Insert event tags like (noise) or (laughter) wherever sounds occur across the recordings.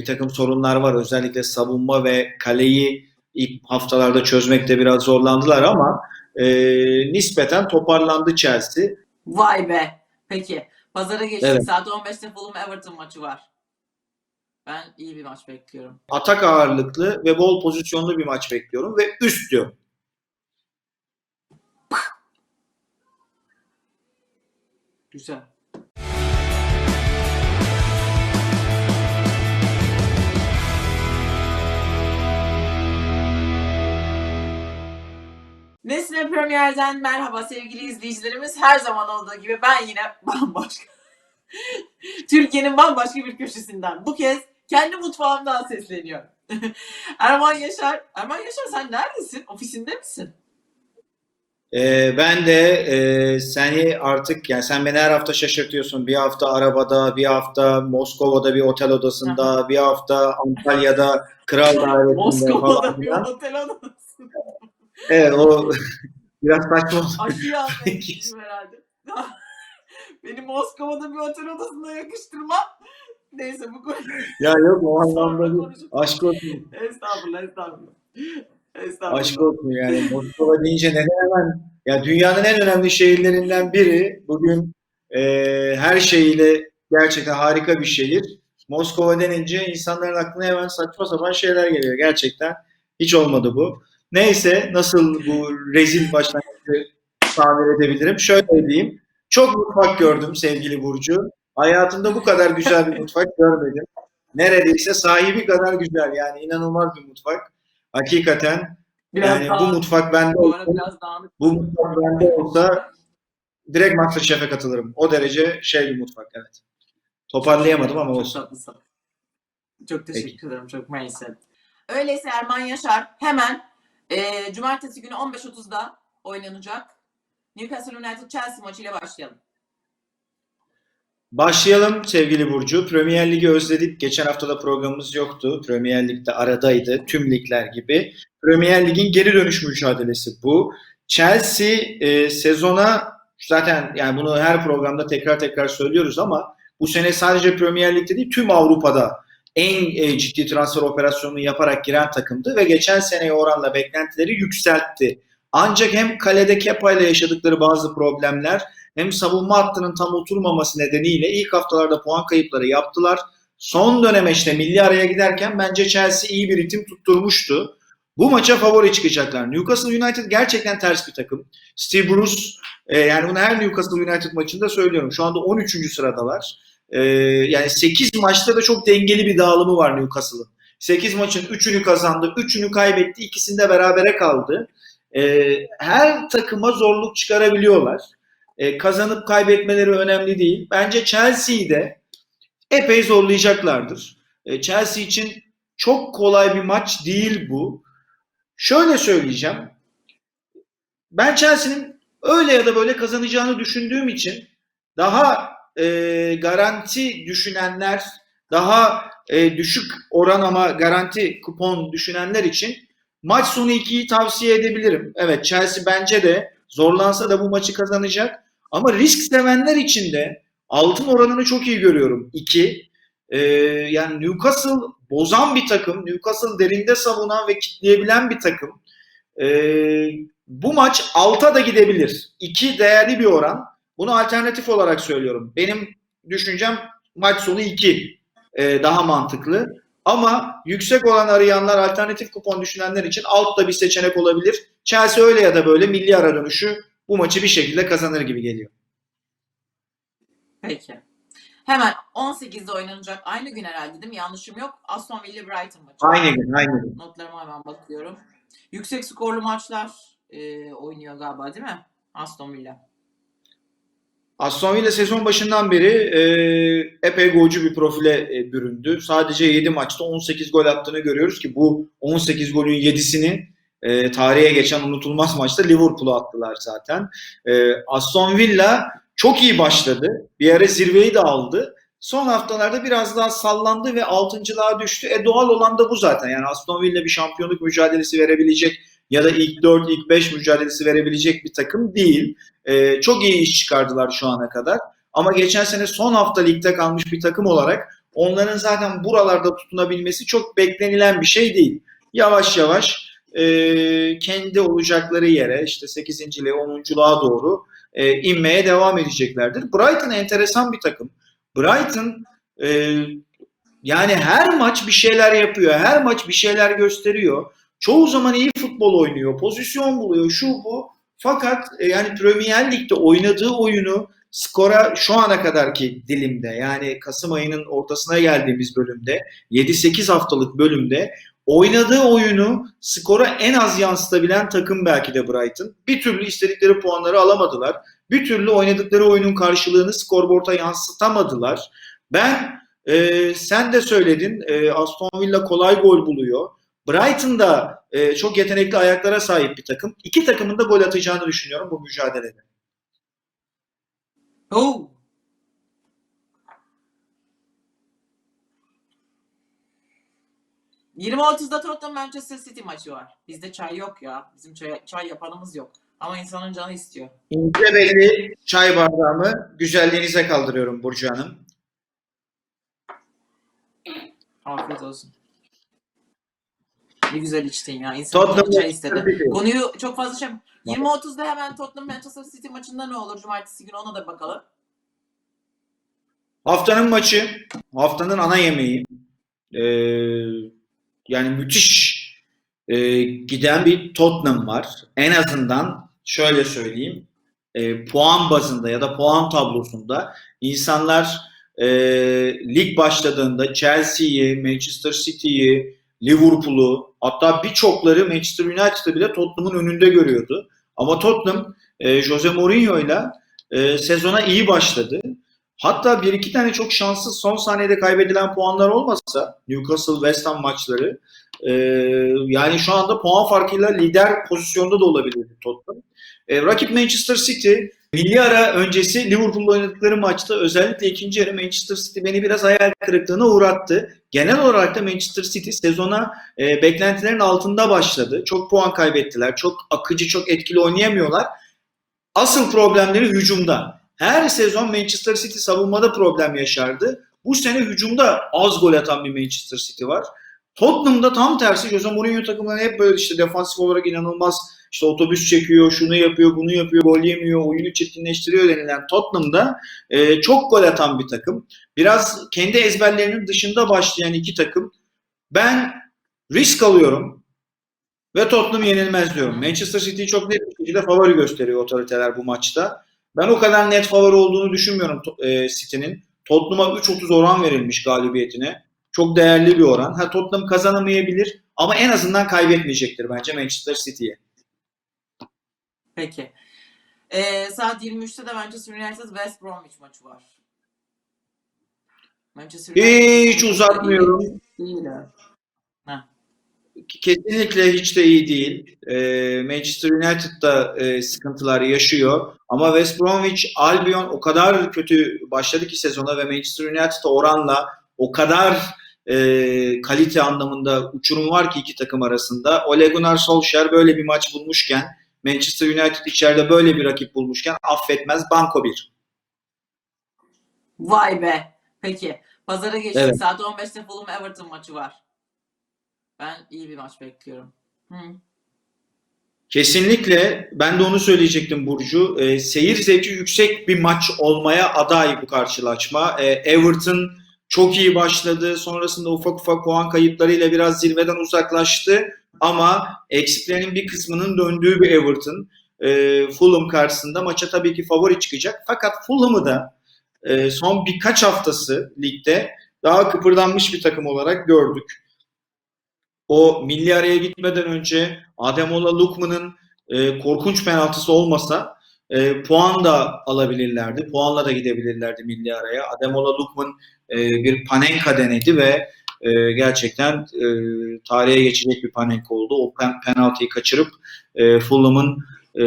bir takım sorunlar var. Özellikle savunma ve kaleyi ilk haftalarda çözmekte biraz zorlandılar ama e, nispeten toparlandı Chelsea. Vay be. Peki. Pazara geçtik. Evet. Saat 15'te Fulham Everton maçı var. Ben iyi bir maç bekliyorum. Atak ağırlıklı ve bol pozisyonlu bir maç bekliyorum ve üst diyorum. Güzel. Nesne Premier'den merhaba sevgili izleyicilerimiz. Her zaman olduğu gibi ben yine bambaşka. (laughs) Türkiye'nin bambaşka bir köşesinden. Bu kez kendi mutfağımdan sesleniyorum. (laughs) Erman Yaşar. Erman Yaşar sen neredesin? Ofisinde misin? Ee, ben de e, seni artık yani sen beni her hafta şaşırtıyorsun. Bir hafta arabada, bir hafta Moskova'da bir otel odasında, bir hafta Antalya'da kral (laughs) dairesinde Moskova'da falan bir otel odasın. Evet o (laughs) biraz saçma. Almaya (laughs) gittim herhalde. (laughs) Beni Moskova'da bir otel odasına yakıştırma. Neyse bu konu. Ya yok o anlamda değil. Aşk olsun. Estağfurullah, estağfurullah. Estağfurullah. Aşk olsun yani. Moskova deyince neden hemen ya dünyanın en önemli şehirlerinden biri bugün e, her şeyiyle gerçekten harika bir şehir. Moskova denince insanların aklına hemen saçma sapan şeyler geliyor. Gerçekten hiç olmadı bu. Neyse nasıl bu rezil başlangıcı tamir edebilirim? Şöyle diyeyim. Çok mutfak gördüm sevgili Burcu. Hayatımda bu kadar güzel bir mutfak (laughs) görmedim. Neredeyse sahibi kadar güzel yani inanılmaz bir mutfak. Hakikaten Biraz yani bu dağınık. mutfak bende Bu olsa, bu mutfak bende olsa direkt Masterchef'e katılırım. O derece şey bir mutfak evet. Toparlayamadım ama Çok olsun. tatlısın. Çok teşekkür Peki. ederim. Çok mersi. Öyleyse Erman Yaşar hemen e, Cumartesi günü 15.30'da oynanacak Newcastle United Chelsea maçıyla başlayalım. Başlayalım sevgili Burcu. Premier Ligi özledik. Geçen hafta da programımız yoktu. Premier Lig'de aradaydı. Tüm ligler gibi. Premier Lig'in geri dönüş mücadelesi bu. Chelsea e, sezona zaten yani bunu her programda tekrar tekrar söylüyoruz ama bu sene sadece Premier Lig'de değil tüm Avrupa'da en e, ciddi transfer operasyonunu yaparak giren takımdı ve geçen seneye oranla beklentileri yükseltti. Ancak hem kalede Kepa ile yaşadıkları bazı problemler hem savunma hattının tam oturmaması nedeniyle ilk haftalarda puan kayıpları yaptılar. Son döneme işte milli araya giderken bence Chelsea iyi bir ritim tutturmuştu. Bu maça favori çıkacaklar. Newcastle United gerçekten ters bir takım. Steve Bruce e, yani bunu her Newcastle United maçında söylüyorum. Şu anda 13. sıradalar. E, yani 8 maçta da çok dengeli bir dağılımı var Newcastle'ın. 8 maçın 3'ünü kazandı, 3'ünü kaybetti, ikisinde berabere kaldı. E, her takıma zorluk çıkarabiliyorlar. E, kazanıp kaybetmeleri önemli değil. Bence Chelsea'yi de epey zorlayacaklardır. E, Chelsea için çok kolay bir maç değil bu. Şöyle söyleyeceğim. Ben Chelsea'nin öyle ya da böyle kazanacağını düşündüğüm için daha e, garanti düşünenler, daha e, düşük oran ama garanti kupon düşünenler için maç sonu 2'yi tavsiye edebilirim. Evet Chelsea bence de zorlansa da bu maçı kazanacak. Ama risk sevenler için de altın oranını çok iyi görüyorum. 2. Ee, yani Newcastle bozan bir takım. Newcastle derinde savunan ve kitleyebilen bir takım. Ee, bu maç alta da gidebilir. 2 değerli bir oran. Bunu alternatif olarak söylüyorum. Benim düşüncem maç sonu 2 ee, daha mantıklı. Ama yüksek olan arayanlar, alternatif kupon düşünenler için alt da bir seçenek olabilir. Chelsea öyle ya da böyle milli ara dönüşü bu maçı bir şekilde kazanır gibi geliyor. Peki. Hemen 18'de oynanacak. Aynı gün herhalde değil mi? Yanlışım yok. Aston Villa Brighton maçı. Aynı gün, aynı gün. Notlarıma hemen bakıyorum. Yüksek skorlu maçlar e, oynuyor galiba değil mi? Aston Villa. Aston Villa sezon başından beri e, epey golcü bir profile e, büründü. Sadece 7 maçta 18 gol attığını görüyoruz ki bu 18 golün 7'sini e, tarihe geçen unutulmaz maçta Liverpool'a attılar zaten. E, Aston Villa çok iyi başladı. Bir ara zirveyi de aldı. Son haftalarda biraz daha sallandı ve altıncılığa düştü. E doğal olan da bu zaten. Yani Aston Villa bir şampiyonluk mücadelesi verebilecek ya da ilk 4, ilk 5 mücadelesi verebilecek bir takım değil. Ee, çok iyi iş çıkardılar şu ana kadar. Ama geçen sene son hafta ligde kalmış bir takım olarak onların zaten buralarda tutunabilmesi çok beklenilen bir şey değil. Yavaş yavaş e, kendi olacakları yere işte 8. 10.luğa doğru e, inmeye devam edeceklerdir. Brighton enteresan bir takım. Brighton e, yani her maç bir şeyler yapıyor. Her maç bir şeyler gösteriyor. Çoğu zaman iyi futbol oynuyor. Pozisyon buluyor. Şu bu. Fakat e, yani Premier Lig'de oynadığı oyunu skora şu ana kadarki dilimde yani Kasım ayının ortasına geldiğimiz bölümde 7-8 haftalık bölümde oynadığı oyunu skora en az yansıtabilen takım belki de Brighton. Bir türlü istedikleri puanları alamadılar. Bir türlü oynadıkları oyunun karşılığını skorboarda yansıtamadılar. Ben e, sen de söyledin e, Aston Villa kolay gol buluyor. Brighton da e, çok yetenekli ayaklara sahip bir takım. İki takımın da gol atacağını düşünüyorum bu mücadelede. Oh. ...20.30'da Tottenham Manchester City maçı var. Bizde çay yok ya. Bizim çay, çay yapanımız yok. Ama insanın canı istiyor. İnce belli çay bardağımı güzelliğinize kaldırıyorum Burcu Hanım. Afiyet olsun. Ne güzel içtin ya. İnsan Tottenham çay istedi. Konuyu çok fazla şey... 20.30'da hemen Tottenham Manchester City maçında ne olur? Cumartesi günü ona da bakalım. Haftanın maçı, haftanın ana yemeği. Ee, yani müthiş e, giden bir Tottenham var. En azından şöyle söyleyeyim. e, puan bazında ya da puan tablosunda insanlar e, lig başladığında Chelsea'yi, Manchester City'yi, Liverpool'u hatta birçokları Manchester United'ı bile Tottenham'ın önünde görüyordu. Ama Tottenham e, Jose Mourinho'yla e, sezona iyi başladı. Hatta bir iki tane çok şanssız son saniyede kaybedilen puanlar olmasa Newcastle West Ham maçları e, yani şu anda puan farkıyla lider pozisyonda da olabilirdi Tottenham. Rakip Manchester City milli ara öncesi Liverpool'la oynadıkları maçta özellikle ikinci yarı Manchester City beni biraz hayal kırıklığına uğrattı. Genel olarak da Manchester City sezona e, beklentilerin altında başladı. Çok puan kaybettiler. Çok akıcı, çok etkili oynayamıyorlar. Asıl problemleri hücumda. Her sezon Manchester City savunmada problem yaşardı. Bu sene hücumda az gol atan bir Manchester City var. Tottenham'da tam tersi Jose Mourinho takımları hep böyle işte defansif olarak inanılmaz işte otobüs çekiyor, şunu yapıyor, bunu yapıyor, gol yemiyor, oyunu çirkinleştiriyor denilen Tottenham'da e, çok gol atan bir takım. Biraz kendi ezberlerinin dışında başlayan iki takım. Ben risk alıyorum ve Tottenham yenilmez diyorum. Manchester City'yi çok net bir şekilde favori gösteriyor otoriteler bu maçta. Ben o kadar net favori olduğunu düşünmüyorum e, City'nin. Tottenham'a 3.30 oran verilmiş galibiyetine. Çok değerli bir oran. Ha Tottenham kazanamayabilir ama en azından kaybetmeyecektir bence Manchester City'ye. Peki. Ee, saat 23'te de Manchester United West Bromwich maçı var. Manchester Hiç uzatmıyorum. Kesinlikle hiç de iyi değil. E, Manchester United da e, sıkıntılar yaşıyor. Ama West Bromwich Albion o kadar kötü başladı ki sezona ve Manchester United'a oranla o kadar e, kalite anlamında uçurum var ki iki takım arasında. Ole Gunnar Solskjaer böyle bir maç bulmuşken Manchester United içeride böyle bir rakip bulmuşken affetmez banko bir. Vay be. Peki. Pazara geçtik. Evet. Saat 15'te Fulham Everton maçı var. Ben iyi bir maç bekliyorum. Hı. Kesinlikle ben de onu söyleyecektim Burcu. E, seyir zevki yüksek bir maç olmaya aday bu karşılaşma. E, Everton çok iyi başladı. Sonrasında ufak ufak puan kayıplarıyla biraz zirveden uzaklaştı. Ama eksiklerinin bir kısmının döndüğü bir Everton. E, Fulham karşısında maça tabii ki favori çıkacak. Fakat Fulham'ı da e, son birkaç haftası ligde daha kıpırdanmış bir takım olarak gördük. O milli araya gitmeden önce Ademola Lukman'ın e, korkunç penaltısı olmasa e, puan da alabilirlerdi. Puanla da gidebilirlerdi milli araya. Ademola Lukman e, bir panenka denedi ve e, gerçekten e, tarihe geçecek bir panenka oldu. O pen, penaltıyı kaçırıp e, Fulham'ın e,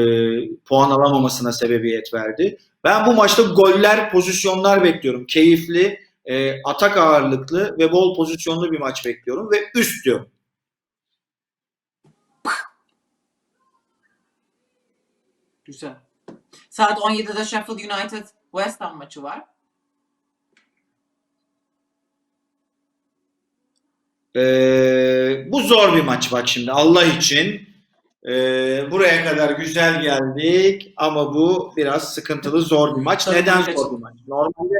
puan alamamasına sebebiyet verdi. Ben bu maçta goller, pozisyonlar bekliyorum. Keyifli, e, atak ağırlıklı ve bol pozisyonlu bir maç bekliyorum ve üst diyorum. Güzel. Saat 17'de Sheffield United West Ham maçı var. Ee, bu zor bir maç bak şimdi Allah için. Ee, buraya kadar güzel geldik ama bu biraz sıkıntılı zor bir maç. Tabii, Neden tabii. zor bir maç? Normalde.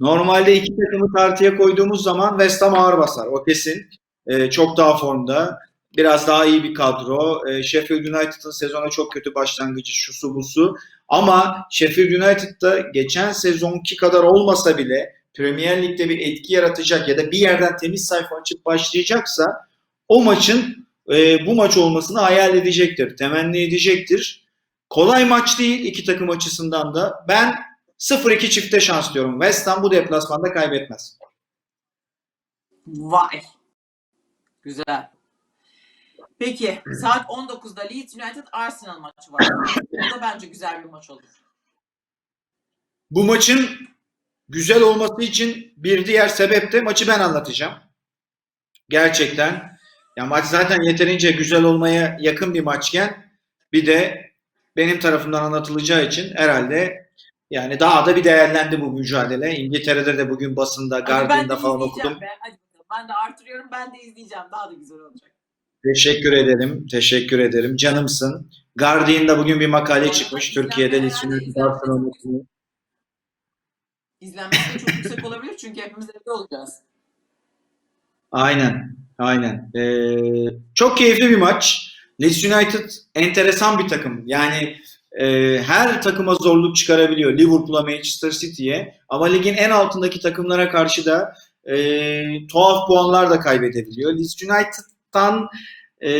Normalde iki takımı tartıya koyduğumuz zaman West Ham ağır basar. O kesin. Ee, çok daha formda. Biraz daha iyi bir kadro. Ee, Sheffield United'ın sezona çok kötü başlangıcı şusu busu. Ama Sheffield United'da geçen sezonki kadar olmasa bile Premier Lig'de bir etki yaratacak ya da bir yerden temiz sayfa açıp başlayacaksa o maçın e, bu maç olmasını hayal edecektir. Temenni edecektir. Kolay maç değil iki takım açısından da. Ben 0-2 çifte şans diyorum. West Ham bu deplasmanda kaybetmez. Vay. Güzel. Peki saat 19'da Leeds United Arsenal maçı var. Bu da bence güzel bir maç olur. Bu maçın güzel olması için bir diğer sebep de maçı ben anlatacağım. Gerçekten. Ya maç zaten yeterince güzel olmaya yakın bir maçken bir de benim tarafımdan anlatılacağı için herhalde yani daha da bir değerlendi bu mücadele. İngiltere'de de bugün basında, Guardian'da falan okudum. be. Hadi. Ben de artırıyorum. Ben de izleyeceğim. Daha da güzel olacak. Teşekkür ederim. Teşekkür ederim. Canımsın. Guardian'da bugün bir makale çıkmış. Türkiye'de herhalde Leeds United izlenme Arsenal çok- maçını. İzlenmesi de çok yüksek olabilir çünkü hepimiz evde olacağız. Aynen. Aynen. Ee, çok keyifli bir maç. Leeds United enteresan bir takım. Yani e, her takıma zorluk çıkarabiliyor. Liverpool'a, Manchester City'ye. Ama ligin en altındaki takımlara karşı da e, tuhaf puanlar da kaybedebiliyor. Leeds United'dan e,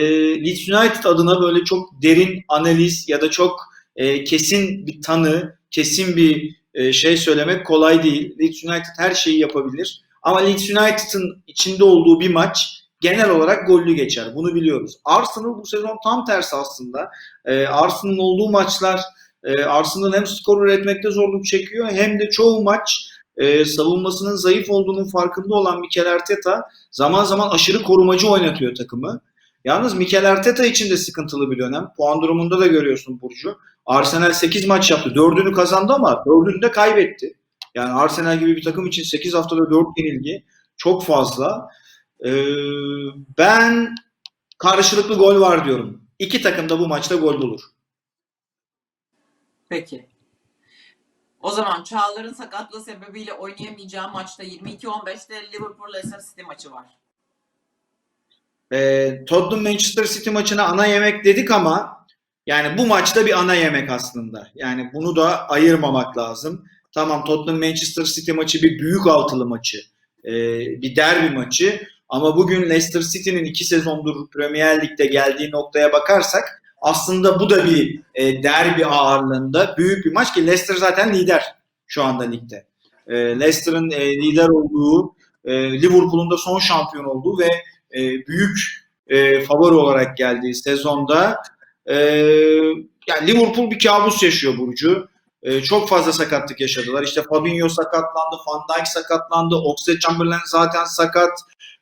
Leeds United adına böyle çok derin analiz ya da çok e, kesin bir tanı, kesin bir e, şey söylemek kolay değil. Leeds United her şeyi yapabilir. Ama Leeds United'ın içinde olduğu bir maç genel olarak gollü geçer. Bunu biliyoruz. Arsenal bu sezon tam tersi aslında. Ee, Arsenal'ın olduğu maçlar e, Arsenal hem skor üretmekte zorluk çekiyor hem de çoğu maç e, savunmasının zayıf olduğunun farkında olan Mikel Arteta zaman zaman aşırı korumacı oynatıyor takımı. Yalnız Mikel Arteta için de sıkıntılı bir dönem. Puan durumunda da görüyorsun Burcu. Arsenal 8 maç yaptı. 4'ünü kazandı ama 4'ünü de kaybetti. Yani Arsenal gibi bir takım için 8 haftada 4 yenilgi çok fazla. Ee, ben karşılıklı gol var diyorum. İki takım da bu maçta gol bulur. Peki. O zaman Çağlar'ın sakatlığı sebebiyle oynayamayacağı maçta 22-15'te Liverpool Leicester City maçı var. Ee, Tottenham Manchester City maçına ana yemek dedik ama yani bu maçta bir ana yemek aslında. Yani bunu da ayırmamak lazım. Tamam Tottenham Manchester City maçı bir büyük altılı maçı. Ee, bir derbi maçı. Ama bugün Leicester City'nin iki sezondur Premier Lig'de geldiği noktaya bakarsak aslında bu da bir e, derbi ağırlığında büyük bir maç ki Leicester zaten lider şu anda ligde. E, Leicester'ın e, lider olduğu, e, Liverpool'un da son şampiyon olduğu ve e, büyük e, favori olarak geldiği sezonda e, yani Liverpool bir kabus yaşıyor Burcu. E, çok fazla sakatlık yaşadılar. İşte Fabinho sakatlandı, Van Dijk sakatlandı, Oxlade-Chamberlain zaten sakat.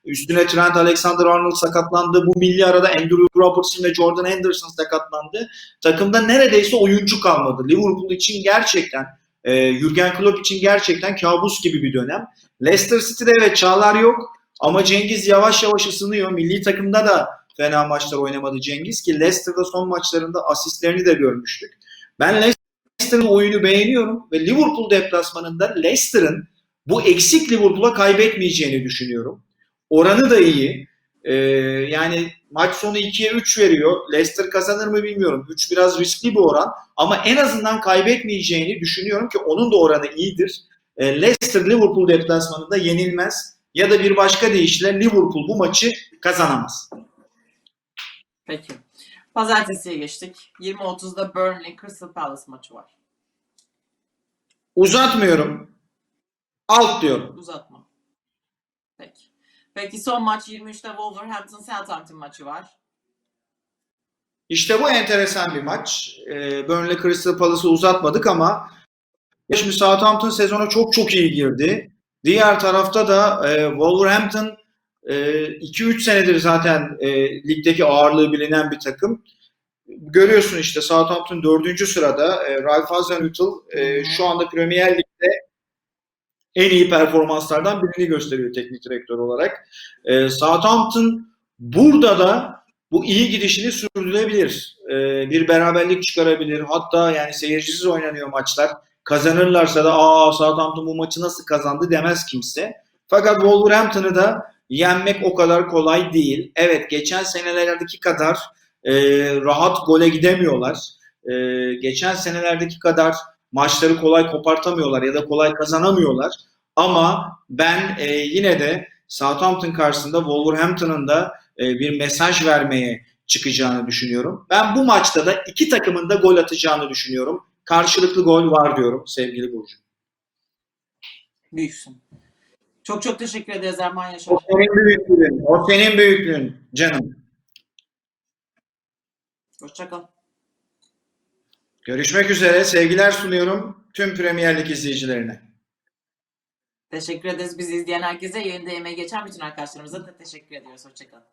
Üstüne Trent Alexander-Arnold sakatlandı. Bu milli arada Andrew Robertson ve Jordan Henderson sakatlandı. Takımda neredeyse oyuncu kalmadı. Liverpool için gerçekten, e, Jurgen Klopp için gerçekten kabus gibi bir dönem. Leicester City'de evet çağlar yok ama Cengiz yavaş yavaş ısınıyor. Milli takımda da fena maçlar oynamadı Cengiz ki Leicester'da son maçlarında asistlerini de görmüştük. Ben Leicester'ın oyunu beğeniyorum ve Liverpool deplasmanında Leicester'ın bu eksik Liverpool'a kaybetmeyeceğini düşünüyorum. Oranı da iyi. Ee, yani maç sonu 2'ye 3 veriyor. Leicester kazanır mı bilmiyorum. 3 biraz riskli bir oran ama en azından kaybetmeyeceğini düşünüyorum ki onun da oranı iyidir. Ee, Leicester Liverpool deplasmanında yenilmez ya da bir başka deyişle Liverpool bu maçı kazanamaz. Peki. Pazartesiye geçtik. 20.30'da Burnley Crystal Palace maçı var. Uzatmıyorum. Alt diyorum. Uzatma. Peki. Peki son maç 23'te Wolverhampton Southampton maçı var. İşte bu enteresan bir maç. Ee, Burnley Crystal Palace'ı uzatmadık ama şimdi Southampton sezona çok çok iyi girdi. Diğer tarafta da e, Wolverhampton 2-3 senedir zaten e, ligdeki ağırlığı bilinen bir takım. Görüyorsun işte Southampton 4. sırada. E, Ralph Hasenhüttl e, şu anda Premier Lig'de en iyi performanslardan birini gösteriyor teknik direktör olarak. E, Southampton burada da bu iyi gidişini sürdürebilir. E, bir beraberlik çıkarabilir. Hatta yani seyircisiz oynanıyor maçlar. Kazanırlarsa da aa Southampton bu maçı nasıl kazandı demez kimse. Fakat Wolverhampton'ı da yenmek o kadar kolay değil. Evet geçen senelerdeki kadar e, rahat gole gidemiyorlar. E, geçen senelerdeki kadar maçları kolay kopartamıyorlar ya da kolay kazanamıyorlar. Ama ben e, yine de Southampton karşısında Wolverhampton'ın da e, bir mesaj vermeye çıkacağını düşünüyorum. Ben bu maçta da iki takımın da gol atacağını düşünüyorum. Karşılıklı gol var diyorum sevgili Burcu. Büyüksün. Çok çok teşekkür ederiz Erman Yaşar. O senin büyüklüğün. O senin büyüklüğün canım. Hoşçakal. Görüşmek üzere. Sevgiler sunuyorum tüm Premier Lig izleyicilerine. Teşekkür ederiz. Bizi izleyen herkese, yayında emeği geçen bütün arkadaşlarımıza da teşekkür ediyoruz. Hoşçakalın.